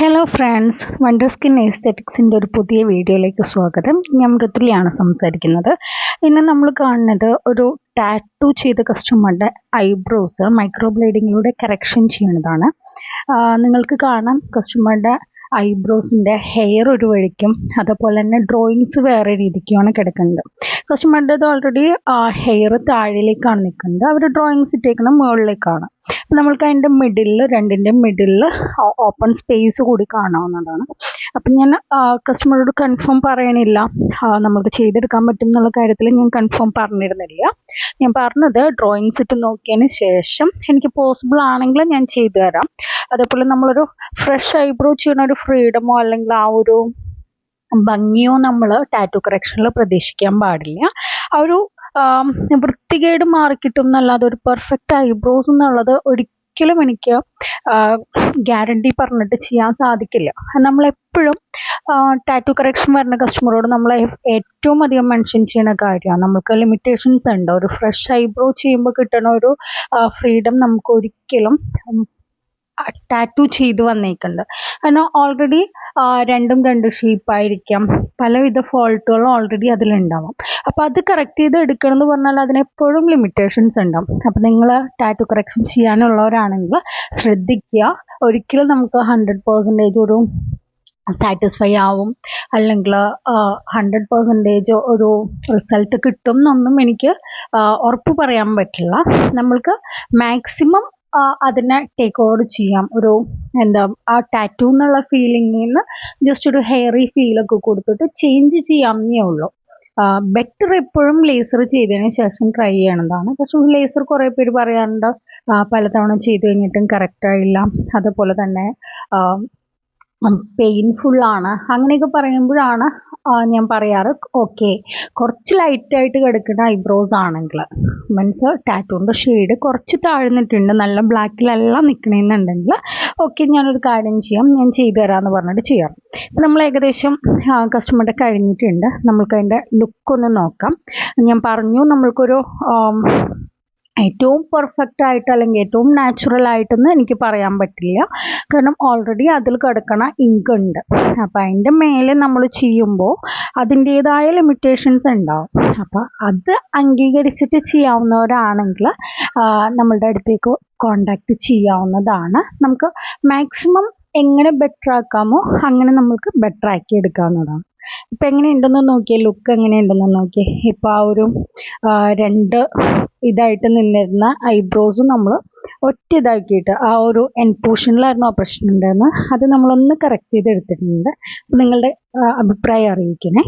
Hello friends wonder Skin എസ്തെറ്റിക്സിന്റെ ഒരു പുതിയ വീഡിയോയിലേക്ക് സ്വാഗതം. ഞാൻ മൃദുലിയാണ് സംസാരിക്കുന്നത്. ഇന്ന് നമ്മൾ കാണുന്നത് ഒരു ടാറ്റു ചെയ്ത കസ്റ്റമറുടെ ഐബ്രോസ് മൈക്രോ ബ്ലേഡിങ്ങിലൂടെ കറക്ഷൻ ചെയ്യുന്നതാണ് നിങ്ങൾക്ക് കാണാം കസ്റ്റമറുടെ ഐബ്രോസിന്റെ ഹെയർ ഒരു വഴിക്കും അതുപോലെ തന്നെ ഡ്രോയിങ്സ് വേറെ രീതിക്കുമാണ് കിടക്കുന്നത്. കസ്റ്റമറുടേത് ഓൾറെഡി ഹെയർ താഴേലേക്കാണ് നിൽക്കുന്നത് അവർ ഡ്രോയിങ്സ് ഇട്ടേക്കുന്ന മുകളിലേക്കാണ്. നമ്മൾക്ക് അതിന്റെ മിഡിലിൽ രണ്ടിന്റെ മിഡിലിൽ ഓപ്പൺ സ്പേസ് കൂടി കാണാവുന്നതാണ്. അപ്പം ഞാൻ കസ്റ്റമറോട് കൺഫേം പറയണില്ല. നമുക്ക് ചെയ്തെടുക്കാൻ പറ്റും എന്നുള്ള കാര്യത്തിൽ ഞാൻ കൺഫേം പറഞ്ഞിരുന്നില്ല. ഞാൻ പറഞ്ഞത് ഡ്രോയിങ്സ് ഇട്ട് നോക്കിയതിന് ശേഷം എനിക്ക് പോസിബിൾ ആണെങ്കിൽ ഞാൻ ചെയ്തു തരാം. അതേപോലെ നമ്മളൊരു ഫ്രഷ് ഐബ്രോ ചെയ്യണ ഒരു ഫ്രീഡമോ അല്ലെങ്കിൽ ആ ഒരു ഭംഗിയോ നമ്മൾ ടാറ്റു കറക്ഷനിൽ പ്രതീക്ഷിക്കാൻ പാടില്ല. ആ ഒരു വൃത്തികേട് മാറിക്കിട്ടും എന്നല്ലാതെ ഒരു പെർഫെക്റ്റ് ഐബ്രോസ് എന്നുള്ളത് ഒരിക്കലും എനിക്ക് ഗ്യാരണ്ടി പറഞ്ഞിട്ട് ചെയ്യാൻ സാധിക്കില്ല. നമ്മളെപ്പോഴും ടാറ്റു കറക്ഷൻ വരുന്ന കസ്റ്റമറോട് നമ്മൾ ഏറ്റവും അധികം മെൻഷൻ ചെയ്യുന്ന കാര്യമാണ്. നമുക്ക് ലിമിറ്റേഷൻസ് ഉണ്ട്. ഒരു ഫ്രഷ് ഐബ്രോ ചെയ്യുമ്പോൾ കിട്ടുന്ന ഒരു ഫ്രീഡം നമുക്ക് ഒരിക്കലും ടാറ്റു ചെയ്ത് വന്നേക്കുന്നുണ്ട്. കാരണം ഓൾറെഡി രണ്ടും രണ്ട് ഷേപ്പായിരിക്കാം പലവിധ ഫോൾട്ടുകളും ഓൾറെഡി അതിലുണ്ടാവും. അപ്പോൾ അത് കറക്റ്റ് ചെയ്ത് എടുക്കണം എന്ന് പറഞ്ഞാൽ അതിനെപ്പോഴും ലിമിറ്റേഷൻസ് ഉണ്ടാവും. അപ്പോൾ നിങ്ങൾ ടാറ്റു കറക്ഷൻ ചെയ്യാനുള്ളവരാണെങ്കിൽ ശ്രദ്ധിക്കുക. ഒരിക്കലും നമുക്ക് ഹൺഡ്രഡ് പേഴ്സന്റേജ് ഒരു സാറ്റിസ്ഫൈ ആവും. അല്ലെങ്കിൽ ഹൺഡ്രഡ് പെർസെന്റേജ് ഒരു റിസൾട്ട് കിട്ടും എന്നൊന്നും എനിക്ക് ഉറപ്പ് പറയാൻ പറ്റില്ല. നമ്മൾക്ക് മാക്സിമം അതിനെ ടേക്ക് ഓവർ ചെയ്യാം. ഒരു എന്താ ആ ടാറ്റൂ എന്നുള്ള ഫീലിംഗിൽ നിന്ന് ജസ്റ്റ് ഒരു ഹെയറി ഫീലൊക്കെ കൊടുത്തിട്ട് ചേഞ്ച് ചെയ്യാമെന്നേ ഉള്ളൂ. ബെറ്റർ എപ്പോഴും ലേസർ ചെയ്തതിന് ശേഷം ട്രൈ ചെയ്യണതാണ്. പക്ഷെ ലേസർ കുറേ പേര് പറയാറുണ്ട് പലതവണ ചെയ്ത് കഴിഞ്ഞിട്ടും കറക്റ്റ് ആയില്ല. അതുപോലെ തന്നെ പെയിൻഫുള്ളാണ് അങ്ങനെയൊക്കെ പറയുമ്പോഴാണ് ഞാൻ പറയാറ്. ഓക്കെ. കുറച്ച് ലൈറ്റായിട്ട് കിടക്കുന്ന ഐബ്രോസ് ആണെങ്കിൽ മീൻസ് ടാറ്റൂന്റെ ഷെയ്ഡ് കുറച്ച് താഴ്ന്നിട്ടുണ്ട്. നല്ല ബ്ലാക്കിലെല്ലാം നിൽക്കണമെന്നുണ്ടെങ്കിൽ ഓക്കെ ഞാനൊരു കാര്യം ചെയ്യാം. ഞാൻ ചെയ്തു തരാമെന്ന് പറഞ്ഞിട്ട് ചെയ്യാം. ഇപ്പം നമ്മൾ ഏകദേശം കസ്റ്റമറുടെ കഴിഞ്ഞിട്ടുണ്ട്. നമ്മൾക്ക് അതിന്റെ ലുക്കൊന്ന് നോക്കാം. ഞാൻ പറഞ്ഞു നമ്മൾക്കൊരു ഏറ്റവും പെർഫെക്റ്റ് ആയിട്ട് അല്ലെങ്കിൽ ഏറ്റവും നാച്ചുറൽ ആയിട്ടൊന്നും എനിക്ക് പറയാൻ പറ്റില്ല. കാരണം ഓൾറെഡി അതിൽ കിടക്കണ ഇങ്ക് ഉണ്ട്. അപ്പം അതിന്റെ മേലെ നമ്മൾ ചെയ്യുമ്പോൾ അതിന്റേതായ ലിമിറ്റേഷൻസ് ഉണ്ടാവും. അപ്പോൾ അത് അംഗീകരിച്ചിട്ട് ചെയ്യാവുന്നവരാണെങ്കിൽ നമ്മളുടെ അടുത്തേക്ക് കോണ്ടാക്ട് ചെയ്യാവുന്നതാണ്. നമുക്ക് മാക്സിമം എങ്ങനെ ബെറ്റർ ആക്കാമോ അങ്ങനെ നമുക്ക് ബെറ്റർ ആക്കി എടുക്കാവുന്നതാണ്. ഇപ്പം എങ്ങനെയുണ്ടെന്ന് നോക്കിയേ ലുക്ക് എങ്ങനെയുണ്ടെന്ന് നോക്കിയേ. ഇപ്പം ആ ഒരു രണ്ട് ഇതായിട്ട് നിന്നിരുന്ന ഐബ്രോസ് നമ്മൾ ഒറ്റ ഇതാക്കിയിട്ട് ആ ഒരു എൻ പോർഷനിലായിരുന്നു ആ പ്രശ്നം ഉണ്ടായിരുന്നത്. അത് നമ്മളൊന്ന് കറക്റ്റ് ചെയ്തെടുത്തിട്ടുണ്ട്. നിങ്ങളുടെ അഭിപ്രായം അറിയിക്കണേ.